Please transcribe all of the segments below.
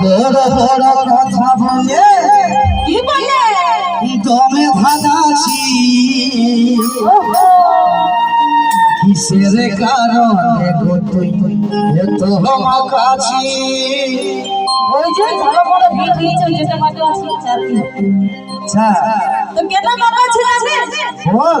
বড় বড় কথা বলে কি বলে দমে ধাঁধাছি কিসের কারণে গো তুই এত মাকাছি ওই যে বড় বড় ভিড় হয়েছে যেটা মাঠে আছে চারটি আচ্ছা তো কেন ছিল রে বল?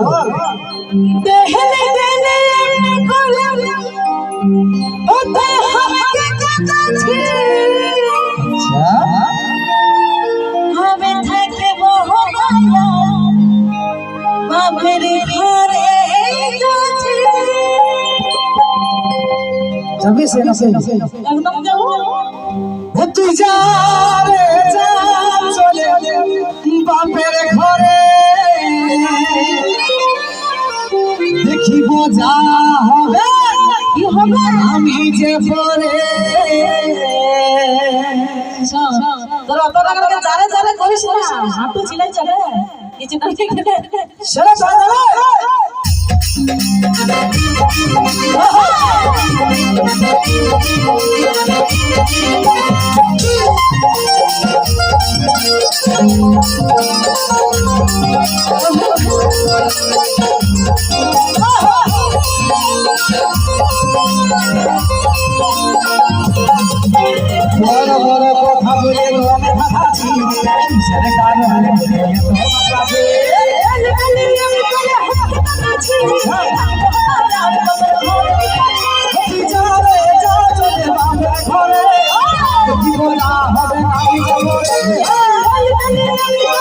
যাবি সে না সে একদম যাও ও তুই যা রে যা চলে বাপের ঘরে। দেখিব যা হবে কি হবে? আমি যে পরে। তোরা টাকা করে জারে জারে করিস না। হাঁটু চিলাই চলে কিছু না সেটা চলে বড় বড় কথা বলে বলে?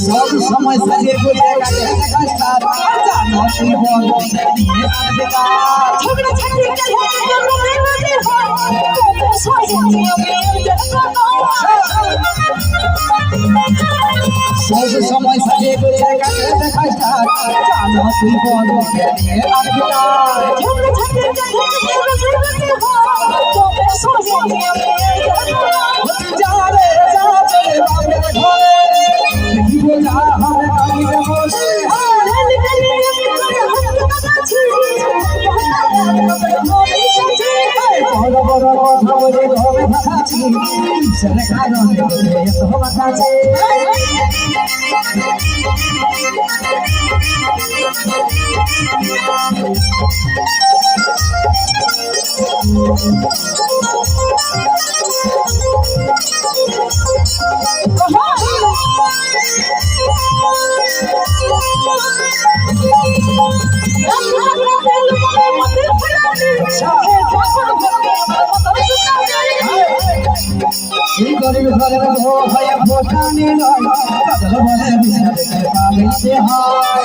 সব সময় সাজে বলে কাটে কাজটা জানো তুই বল নিয়ে কাটবে কাজ সব সময় সাজে বলে কাটে কাজটা জানো তুই বল নিয়ে কাটবে কাজ তুই যা রে যা চলে বাপের ঘরে দেখিব যা হবে আমি যে বসে বড় বড় কথা বলে ঘরে থাকাছি কিসের গরিব ঘরের বউ হয়ে ভোটানি নয় বলে বিচারে পাবিতে হয়